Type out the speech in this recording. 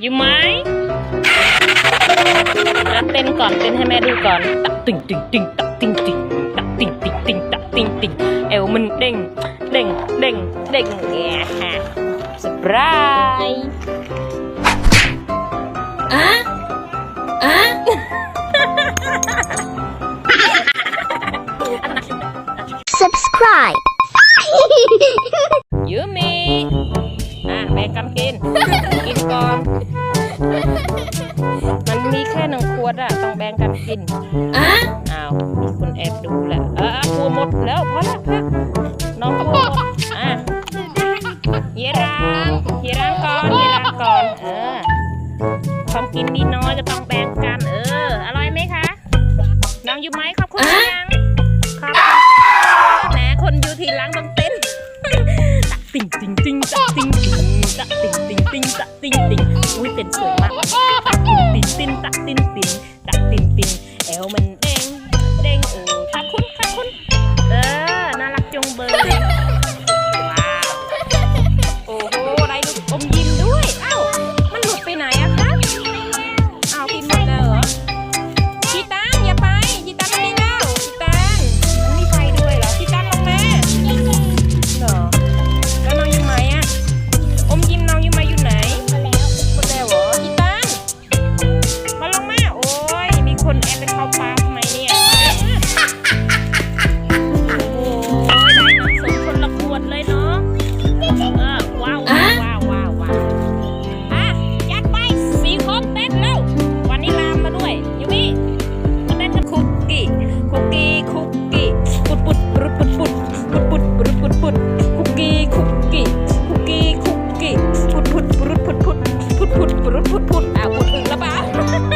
อยู่ไหมอะเต้นก่อนเต้นให้แม่ดูก่อนตักติ่งติ่งติ่งตักติ่งติ่งตักติ่งติ่งติ่งตักติ่งติ่งเอวมันเด้งเด้งเด้งเด้งแง่ฮะสปรายอะอะ subscribe ยู วดอะต้องแบ่งกันกินอ้าวมีคนแอบดูแหละเออกลัวหมดแล้วพอละพักน้องกลัวหมดอะเยรังเยรังก่อนเยรังก่อนเออความกินมีน้อยก็ต้องแบ่งกัน เออ อร่อยไหมคะ น้องอยู่ไหมขอบคุณยังขอบคุณแหมคนอยู่ทีหลังต้องเต้นติ่งติ่งติ่งตะติ่งติ่งตะติ่งติ่งติ่งตะติ่งติ่งอุ้ยเต้นสวยมาก tintak-tintin คนแอบไปเข้าป่าทำไมเนี่ยโอ้ยได้น้ำส้มคนละขวดเลยเนาะเออว้าวว้าวว้าวว้าวว้าวอะยัดไปสี่คนเต้นแล้ววันนี้ลามมาด้วยยูมิมาเต้นกับคุกกี้คุกกี้คุกกี้ปุดปุดปุดปุดปุดปุดปุดปุดปุดปุดคุกกี้คุกกี้คุกกี้คุกกี้ปุดปุดปุดปุดปุดปุดปุดปุดปุดปุดอ้าวปุดอึละเปล่า